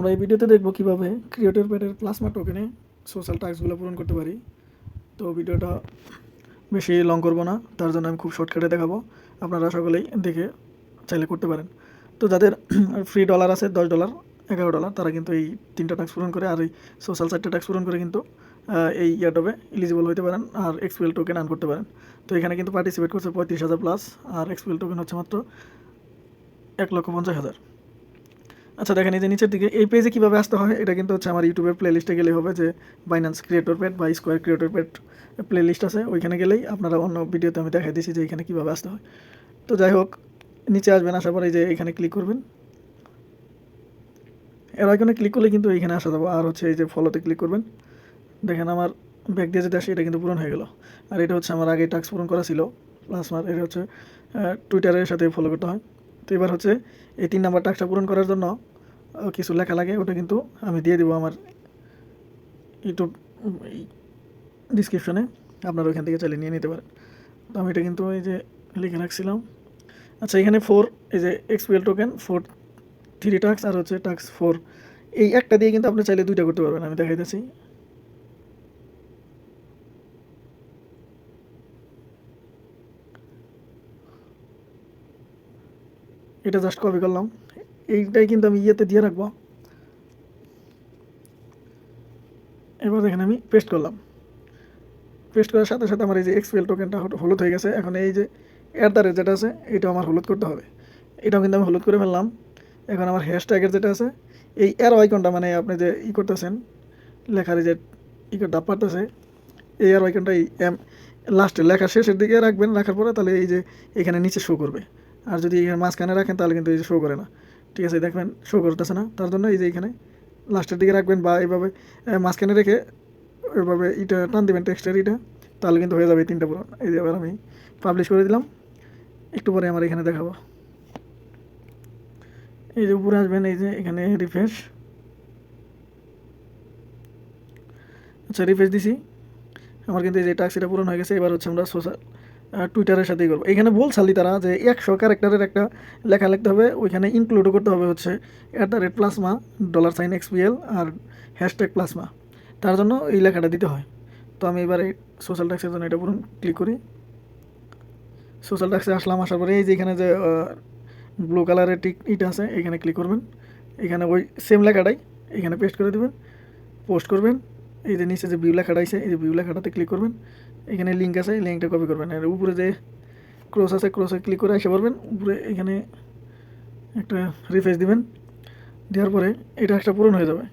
আমরা এই ভিডিওতে দেখব কীভাবে ক্রিয়েটর প্যাডের প্লাজমা টোকেনে সোশ্যাল টাস্কগুলো পূরণ করতে পারি। তো ভিডিওটা বেশি লং করব না, তার জন্য আমি খুব শর্টকাটে দেখাবো। আপনারা সকলেই দেখে চাইলে করতে পারেন। তো যাদের ফ্রি ডলার আছে, দশ ডলার এগারো ডলার তারা কিন্তু এই তিনটা ট্যাক্স পূরণ করে, আর এই সোশ্যাল চারটে ট্যাক্স পূরণ করে কিন্তু এই ইয়ারটবে এলিজিবল হতে পারেন, আর এক্সপিএল টোকেন আর্ন করতে পারেন। তো এখানে কিন্তু পার্টিসিপেট করছে পঁয়ত্রিশ হাজার প্লাস আর এক্সপিএল টোকেন হচ্ছে মাত্র এক লক্ষ পঞ্চাশ হাজার। আচ্ছা দেখেন এই যে নিচের দিকে, এই পেজে কীভাবে আসতে হয়? এটা কিন্তু হচ্ছে আমার ইউটিউবের প্লে লিস্টে গেলে হবে যে বাইন্যান্স ক্রিয়েটর পেড বা square creator paid playlist আছে, ওইখানে গেলেই আপনারা অন্য ভিডিওতে আমি দেখাই দিয়েছি যে এখানে কীভাবে আসতে হয়। তো যাই হোক, নিচে আসবেন, আসার পরে যে এখানে ক্লিক করবেন। এর আইকনে ক্লিক করলে কিন্তু এইখানে আসা যাব, আর হচ্ছে এই যে ফলোতে ক্লিক করবেন। দেখেন আমার ব্যাগ দিয়ে যেটা আসে, এটা কিন্তু পূরণ হয়ে গেল। আর এটা হচ্ছে আমার আগে টাস্ক পূরণ করা ছিল প্লাস আমার এটা হচ্ছে টুইটারের সাথে ফলো করতে হয়। তো এবার হচ্ছে এই তিন নাম্বার টাস্কটা পূরণ করার জন্য কিছু লেখা লাগে, ওটা কিন্তু আমি দিয়ে দেবো আমার ইউটিউব ডিসক্রিপশনে আপনারা ওইখান থেকে চালিয়ে নিয়ে নিতে পারেন। তো আমি এটা কিন্তু এই যে লিখে রাখছিলাম। আচ্ছা এখানে ফোর এই যে XPL token four three tasks আর হচ্ছে টাক্স ফোর এই একটা দিয়ে কিন্তু আপনি চাইলে দুইটা করতে পারবেন, আমি দেখাইতেছি। এটা জাস্ট কপি করলাম। এইটাই কিন্তু আমি ইয়েতে দিয়ে রাখব। এবার দেখেন আমি পেস্ট করলাম। পেস্ট করার সাথে সাথে আমার এই যে এক্সপিএল টোকেনটা হলুদ হয়ে গেছে। এখন এই যে এর দ্বারে যেটা আছে এটা আমার হলুদ করতে হবে। এটাও কিন্তু আমি হলুদ করে ফেললাম। এখন আমার হ্যাশট্যাগের যেটা আছে, এই এর আইকনটা মানে আপনি যে ই করতেছেন, লেখার যে ই ডাব পারতেছে এই আর আইকনটা এই এম লাস্টে লেখা শেষের দিকে রাখবেন। রাখার পরে তাহলে এই যে এখানে নিচে শো করবে। আর যদি এখানে মাঝখানে রাখেন, তাহলে কিন্তু এই যে শো করে না। ঠিক আছে, দেখবেন শো করতেছে না। তার জন্য এই যে এখানে লাস্টের দিকে রাখবেন বা এইভাবে মাঝখানে রেখে ওইভাবে ইটা টান দেবেন টেক্সটের ইটা, তাহলে কিন্তু হয়ে যাবে তিনটা পুরো। এই যে এবার আমি পাবলিশ করে দিলাম। একটু পরে আমার এখানে দেখাবো। এই যে উপরে আসবেন, এই যে এখানে রিফ্রেশ আচ্ছা রিফ্রেশ দিছি। আমার কিন্তু এই যে টাক্স এটা পূরণ হয়ে গেছে, এবার হচ্ছে আমরা সোশ্যাল টুইটারের সাথেই করব। এখানে বলছালি তারা যে একশো ক্যারেক্টারের একটা লেখা লিখতে হবে, ওইখানে ইনক্লুডও করতে হবে হচ্ছে at the rate Plasma dollar sign XPL R hashtag Plasma তার জন্য এই লেখাটা দিতে হয়। তো আমি এবারে সোশ্যাল ট্যাক্সের জন্য এটা পূরণ ক্লিক করি। সোশ্যাল ট্যাক্সে আসলাম, আসার পরে এই যে এখানে যে ব্লু কালারের টিক ইটা আছে, এখানে ক্লিক করবেন। এখানে ওই সেম লেখাটাই এখানে পেস্ট করে দেবেন পোস্ট করবেন। এই যে নিচে যে ভিউ লেখাটা আছে, এই যে ভিউ লেখাটাতে ক্লিক করবেন। এখানে লিঙ্ক আছে লিঙ্কটা কপি করবেন। আর উপরে যে ক্রস আছে ক্রসে ক্লিক করে এসে পারবেন উপরে এখানে একটা রিফ্রেশ দিবেন। দেওয়ার পরে এটা একটা পূরণ হয়ে যাবে।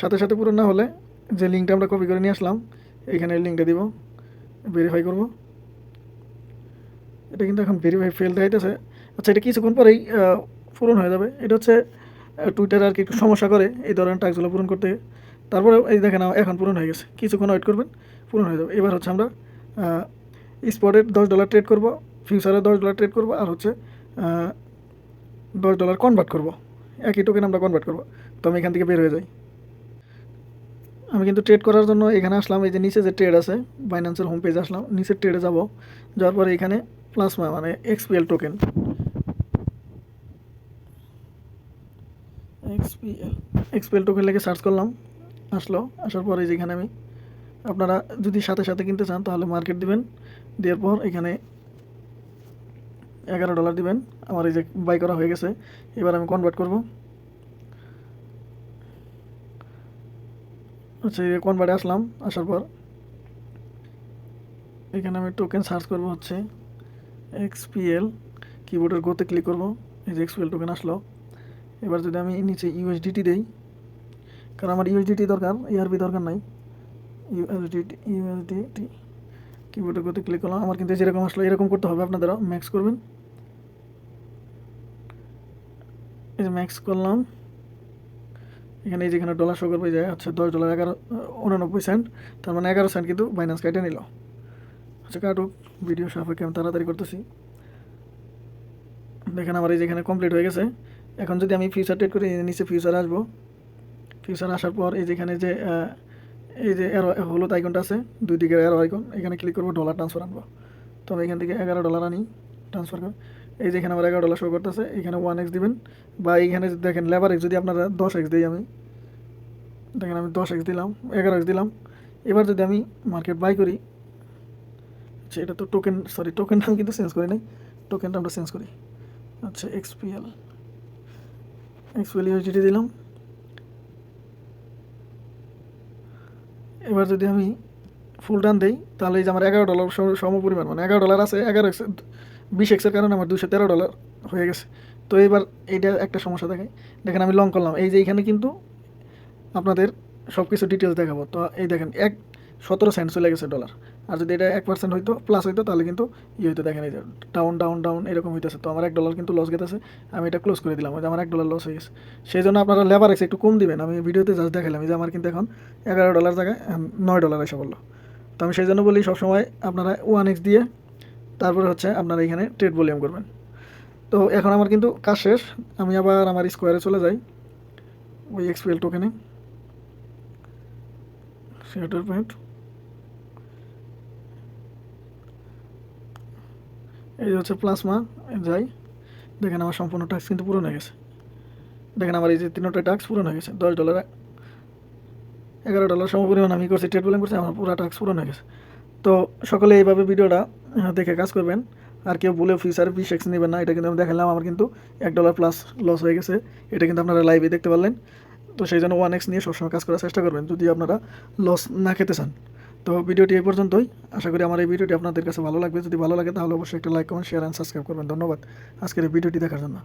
সাথে সাথে পূরণ না হলে যে লিঙ্কটা আমরা কপি করে নিয়ে আসলাম এইখানে লিঙ্কটা দিব ভেরিফাই করব। এটা কিন্তু এখন ভেরিফাই ফেল দেখাইতেছে আচ্ছা এটা কিছুক্ষণ পরেই পূরণ হয়ে যাবে। এটা হচ্ছে টুইটার আর কি একটু সমস্যা করে, এই ধরনের টাস্কগুলো পূরণ করতে। তারপরে এই দেখেন, এখন পূরণ হয়ে গেছে। কিছুক্ষণ ওয়েট করবেন। পূরণ হয়ে যাবে। এবার হচ্ছে আমরা স্পটের দশ ডলার ট্রেড করব ফিউচারে দশ ডলার ট্রেড করব, আর হচ্ছে দশ ডলার কনভার্ট করব। একই টোকেন আমরা কনভার্ট করব। তো আমি এখান থেকে বের হয়ে যাই। আমি কিন্তু ট্রেড করার জন্য এখানে আসলাম, এই যে নিচে যে ট্রেড আছে বাইন্যান্সের হোম পেজে আসলাম। নিচের ট্রেডে যাব, যাওয়ার পরে এখানে প্লাসমা মানে XPL token XPL XPL token লেগে সার্চ করলাম, আসলো। আসার পরে যেখানে আমি আপনারা যদি সাথে সাথে কিনতে চান, তাহলে মার্কেট দিবেন। দেওয়ার পর এখানে এগারো ডলার দিবেন। আমার এই যে বাই করা হয়ে গেছে, এবার আমি কনভার্ট করব। আচ্ছা এই কনভার্টে আসলাম, আসার পর এখানে আমি টোকেন সার্চ করব হচ্ছে এক্সপিএল কিবোর্ডের গোতে ক্লিক করব। এই যে এক্সপিএল টোকেন আসলো। এবার যদি আমি নিচে ইউএসডিটি দেই, কারণ আমার ইউএসডিটি দরকার ইআরবি দরকার নাই। ইউএসডিটি ইউএসডিটি কিবোর্ডের গোতে ক্লিক করলাম। আমার কিন্তু যেরকম আসলো, এরকম করতে হবে আপনাদেরও। ম্যাক্স করবেন। এই যে ম্যাক্স করলাম। এখানে এই যেখানে ডলার শো করবে যায় আচ্ছা দশ ডলার এগারো উননব্বই সেন্ট তার মানে এগারো সেন্ট কিন্তু বাইন্যান্স কেটে নিল। আচ্ছা কাটুক। ভিডিও সাপেক্ষে আমি তাড়াতাড়ি করতেছি। দেখেন আমার এই যেখানে কমপ্লিট হয়ে গেছে। এখন যদি আমি ফিউচার ট্রেড করি, নিচে ফিউচার আসব। ফিউচার আসার পর এই যেখানে যে এই যে এরো হলুদ আইকনটা আছে, দুই দিকের এরো আইকন এখানে ক্লিক করব ডলার ট্রান্সফার আনব। তো আমি এখান থেকে এগারো ডলার আনি ট্রান্সফার করে। এই যে এখানে আমার এগারো ডলার শো করতেছে, এখানে ওয়ান এক্স দিবেন। বা এইখানে দেখেন লেবার এক্স যদি আপনারা দশ এক্স দিই আমি, দেখেন আমি দশ এক্স দিলাম, এগারো এক্স দিলাম। এবার যদি আমি মার্কেট বাই করি আচ্ছা এটা তো টোকেন সরি টোকেনটা আমি কিন্তু চেঞ্জ করি নাই টোকেনটা আমরা চেঞ্জ করি। আচ্ছা এক্সপিএল এক্সপিএল ইউজিটি দিলাম। এবার যদি আমি ফুল টান দিই, তাহলে এই যে আমার এগারো ডলার সম পরিমাণ মানে এগারো ডলার আছে, এগারো এক্স বিশ এক্সের কারণে আমার দুশো তেরো ডলার হয়ে গেছে। তো এবার এইটা একটা সমস্যা দেখায় দেখেন আমি লং করলাম। এই যে এখানে কিন্তু আপনাদের সব কিছু ডিটেলস দেখাবো। তো এই দেখেন, এক সতেরো সেন্ট চলে গেছে ডলার আর যদি এটা এক পার্সেন্ট হইতো প্লাস হইতো, তাহলে কিন্তু ইয়ে হইতো, দেখেন এই যে ডাউন ডাউন ডাউন এরকম হইতেছে। তো আমার এক ডলার কিন্তু লস গেতেছে, আমি এটা ক্লোজ করে দিলাম যে আমার এক ডলার লস হয়ে গেছে। সেই জন্য আপনারা লেবার এক্স একটু কম দিবেন। আমি ভিডিওতে জাস্ট দেখালাম যে আমার কিন্তু এখন এগারো ডলার জায়গায় নয় ডলার এসে বলল তো আমি সেই জন্য বলি, সবসময় আপনারা ওয়ান এক্স দিয়ে, তারপরে হচ্ছে আপনারা এখানে ট্রেড ভলিউম করবেন। তো এখন আমার কিন্তু কাজ শেষ, আমি আবার আমার স্কোয়ারে চলে যাই, ওই এক্সপিএল টোকেনে সেটার পয়েন্ট এই যে হচ্ছে প্লাজমা যাই দেখেন আমার সম্পূর্ণ টাস্ক কিন্তু পূরণ হয়ে গেছে। দেখেন আমার এই যে তিনটা টাস্ক পূরণ হয়ে গেছে, দশ ডলার এগারো ডলার সম পরিমাণ আমি করছি ট্রেড বলিং করছি, আমার পুরো টাস্ক পূরণ হয়ে গেছে। তো সকলে এইভাবে ভিডিওটা দেখে কাজ করবেন। আর কেউ বলে ফিউচার বিশ এক্স নেবেন না, এটা কিন্তু আমি দেখালাম, আমার কিন্তু এক ডলার প্লাস লস হয়ে গেছে। এটা কিন্তু আপনারা লাইভে দেখতে পারলেন। তো সেই জন্য ওয়ান এক্স নিয়ে সবসময় কাজ করার চেষ্টা করবেন, যদি আপনারা লস না খেতে চান। তো ভিডিওটি এই পর্যন্তই। আশা করি আমার এই ভিডিওটি আপনাদের কাছে ভালো লাগবে। যদি ভালো লাগে তাহলে অবশ্যই একটা like comment share and subscribe করবেন। ধন্যবাদ আজকের এই ভিডিওটি দেখার জন্য।